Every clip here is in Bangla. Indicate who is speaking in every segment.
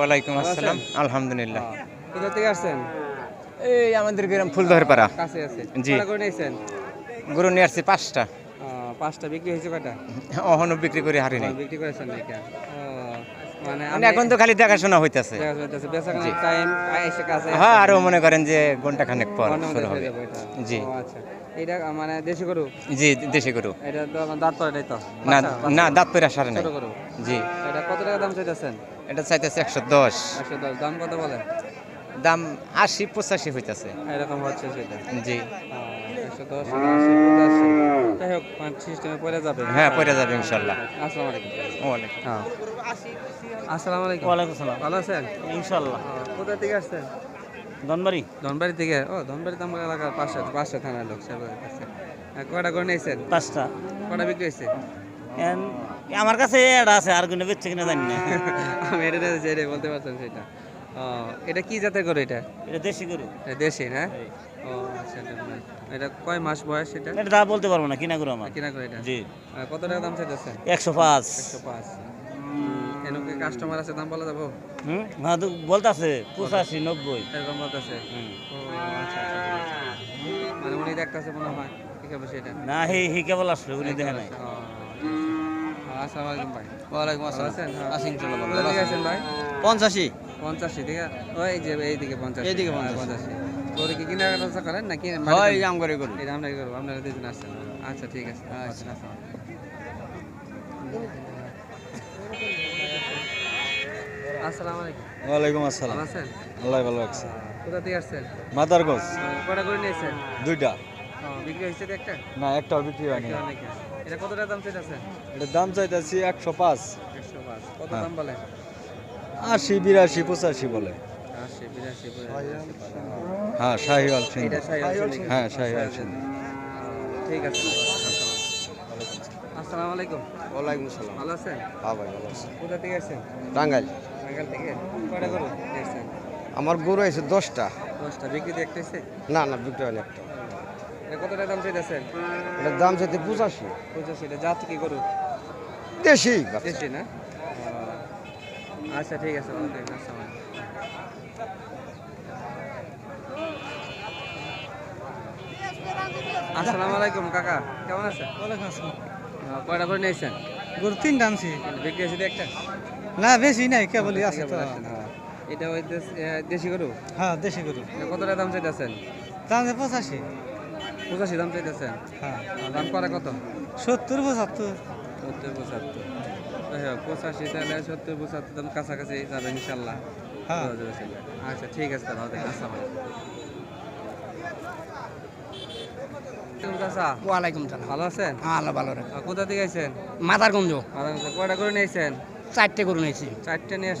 Speaker 1: ওয়ালাইকুম আসসালাম। আলহামদুলিল্লাহ।
Speaker 2: কোথা থেকে আসছেন?
Speaker 1: এই আমাদের গ্রাম ফুলদহের পাড়া
Speaker 2: কাছে আছে।
Speaker 1: জি।
Speaker 2: করে নিয়েছেন?
Speaker 1: গরু নিয়ে আসছি পাঁচটা।
Speaker 2: পাঁচটা বিক্রি হয়েছে কটা
Speaker 1: অহনো বিক্রি করে হারি নাই।
Speaker 2: বিক্রি করেছেন নাকি? মানে
Speaker 1: মানে এখন তো খালি দেখাশোনা হইতেছে।
Speaker 2: বেচা
Speaker 1: জি।
Speaker 2: টাইম এসে কাছে
Speaker 1: হ্যাঁ আরও মনে করেন যে ঘণ্টা খানেক পর শুরু হবে। জি।
Speaker 2: আচ্ছা। এটা মানে দেশি গরু?
Speaker 1: জি দেশি গরু।
Speaker 2: এটা তো দাঁত নাই তো।
Speaker 1: না। না দাঁত পরে সারে নাই। জি।
Speaker 2: এটা কত টাকা দাম চাইতেছেন?
Speaker 1: এটা চাইতেছে একশো দশ।
Speaker 2: একশো দশ। দাম কত বলেন
Speaker 1: দাম আশি পঁচাশি হইতেছে।
Speaker 2: এরকম হচ্ছে সেটা।
Speaker 1: জি।
Speaker 2: একশো দশ যাই হোক সিস্টেমে পড়ে যাবে।
Speaker 1: হ্যাঁ পরে যাবে ইনশাল্লাহ।
Speaker 2: আসসালামু আলাইকুম।
Speaker 1: ওয়ালাইকুম।
Speaker 2: হ্যাঁ। আসসালামু আলাইকুম।
Speaker 3: ওয়ালাইকুম সালাম।
Speaker 2: ভালো আছেন?
Speaker 3: ইনশাল্লাহ।
Speaker 2: কোথা থেকে আসছেন?
Speaker 3: ধনবাড়ি।
Speaker 2: ধনবাড়ি থেকে? ও ধনবাড়ি এলাকার পাশে পাশে থানার লোক কাছে। করে নিয়েছেন?
Speaker 3: পাঁচটা।
Speaker 2: কটা বিক্রি হয়েছে?
Speaker 3: আমার কাছে এটা আছে আর কোনো বেচছে কিনা জানি না।
Speaker 2: আমি এটা এটাই বলতে পারছেন সেটা। ও এটা কি জাতের গরু এটা?
Speaker 3: এটা দেশি গরু।
Speaker 2: এটা দেশি না? ও আচ্ছা এটা এটা কয় মাস বয়স এটা?
Speaker 3: এটা তা বলতে পারব না কিনা গরু আমার।
Speaker 2: কিনা করে এটা?
Speaker 3: জি।
Speaker 2: কত টাকা দাম চাইতেছেন
Speaker 3: একশো পাঁচ।
Speaker 2: একশো পাঁচ। এনকে কাস্টমার আছে দাম বলা যাব
Speaker 3: হুম? হ্যাঁ তো বলতে আছে পঁচাশি নব্বই।
Speaker 2: এরকম বলতেছে?
Speaker 3: হুম।
Speaker 2: ও আচ্ছা আচ্ছা আছে। মানে উনি দেখতেছে মনে হয় ঠিক আছে সেটা
Speaker 3: না হি হি কেবল আসলো উনি দেখে নাই।
Speaker 2: ও, আসসালামু আলাইকুম ভাই।
Speaker 4: ওয়ালাইকুম আসসালাম।
Speaker 2: আছেন? হ্যাঁ।
Speaker 4: আছি ভালো
Speaker 2: কোথা আছেন ভাই?
Speaker 4: পঞ্চাশি।
Speaker 2: পঞ্চাশি ঠিক আছে। ওই যে এইদিকে পঞ্চাশি।
Speaker 4: এইদিকে
Speaker 2: হ্যাঁ,
Speaker 4: 85
Speaker 2: পঞ্চাশি। তোর কি কিনা কাটা করেন নাকি
Speaker 4: হয় আম করে করি
Speaker 2: এটা আমরা কি আপনারা দুজন আসছেন। আচ্ছা ঠিক আছে।
Speaker 4: আচ্ছা।
Speaker 2: আচ্ছা আসসালামু আলাইকুম।
Speaker 4: ওয়ালাইকুম আসসালাম।
Speaker 2: আছেন?
Speaker 4: আল্লাহ ভালো রাখছে।
Speaker 2: কোথা থেকে আসছেন?
Speaker 4: মাদার
Speaker 2: কটা করে নিয়েছেন?
Speaker 4: দুইটা।
Speaker 2: বিক্রি হয়েছে একটা?
Speaker 4: না একটাও বিক্রি হয়নি।
Speaker 2: এটা কত টাকা দাম
Speaker 4: এটার দাম চাইতেছি একশো পাঁচ।
Speaker 2: একশো পাঁচ। কত। দাম বলে?
Speaker 4: আশি বিরাশি পঁচাশি বলে। হ্যাঁ শাহিওয়াল
Speaker 2: এটা।
Speaker 4: হ্যাঁ শাহিওয়াল সিন্ধি।
Speaker 2: ঠিক আছে আসসালামু। আলাইকুম।
Speaker 4: ওয়ালাইকুম আসসালাম।
Speaker 2: ভালো আছেন?
Speaker 4: হ্যাঁ ভাই ভালো আছে।
Speaker 2: কোথা থেকে আসছেন?
Speaker 4: টাঙ্গাইল।
Speaker 2: টাঙ্গাইল থেকে? কয়টা গরু
Speaker 4: আমার গরু আছে দশটা।
Speaker 2: দশটা। বিক্রি দেখতেছে?
Speaker 4: না না বিক্রি হয়নি একটা।
Speaker 2: এটা কত টাকা দাম চাইতেছেন?
Speaker 4: এটার দাম চাইতে পঁচাশি।
Speaker 2: পঁচাশি এটা জাত কি গরু?
Speaker 4: দেশি।
Speaker 2: না? আচ্ছা ঠিক আছে আসসালামু আলাইকুম। কাকা কেমন আছেন? আহ, কয়টা করে নিয়েছেন?
Speaker 5: গরু তিনটা আনছি।
Speaker 2: বিক্রি হয়েছে একটা?
Speaker 5: না বেশি নাই আছে তো।
Speaker 2: এটা ওই দেশ- দেশি গরু?
Speaker 5: হ্যাঁ দেশি গরু।
Speaker 2: এটা কত টাকা দাম চাইতেছেন?
Speaker 5: দাম পঁচাশি।
Speaker 2: পঁচাশি দাম চাইতেছেন?
Speaker 5: হ্যাঁ।
Speaker 2: দাম করে কত?
Speaker 5: সত্তর পঁচাত্তর।
Speaker 2: সত্তর পঁচাত্তর। পঁচাশি তাহলে সত্তর পঁচাত্তর দাম কাছাকাছি যাবে ইনশাল্লাহ
Speaker 5: হ্যাঁ।
Speaker 2: আচ্ছা ঠিক আছে তাহলে ভালো। আসসালামু
Speaker 6: ওয়ালাইকুম সালাম।
Speaker 2: ভালো আছেন?
Speaker 6: ভালো
Speaker 2: আহ, কোথা থেকে আইছেন?
Speaker 6: মাদারগঞ্জ।
Speaker 2: মাদারগঞ্জ। কয়টা করে নিয়েছেন
Speaker 6: চারটে গরু নিয়েছি
Speaker 2: চারটে নিয়ে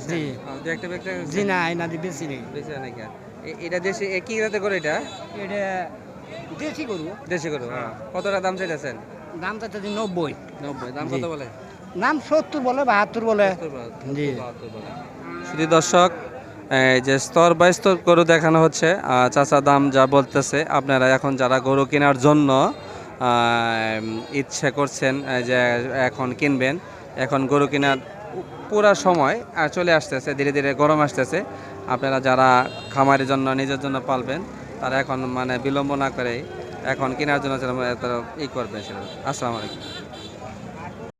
Speaker 2: দু একটা ব্যক্তি
Speaker 6: জি না এই নাদি বেশি নেই।
Speaker 2: বেশি নাকি এটা দেশি কি জাতের করে এটা?
Speaker 6: এটা দেশি গরু।
Speaker 2: দেশি গরু কত টাকা দাম চাইতেছেন?
Speaker 6: দাম চাচ্ছে নব্বই।
Speaker 2: নব্বই দাম কত বলে?
Speaker 6: নাম সত্তর বলে বাহাত্তর বলে। জি।
Speaker 2: শুধু দর্শক এই যে স্তর বাই স্তর গরু দেখানো হচ্ছে চাচা দাম যা বলতেছে আপনারা এখন যারা গরু কেনার জন্য ইচ্ছে করছেন যে এখন কিনবেন এখন গরু কেনার পুরা সময় চলে আসতেছে ধীরে ধীরে গরম আসতেছে। আপনারা যারা খামারের জন্য নিজের জন্য পালবেন তারা এখন মানে বিলম্ব না করে এখন কেনার জন্য ই করবে আসসালামু আলাইকুম।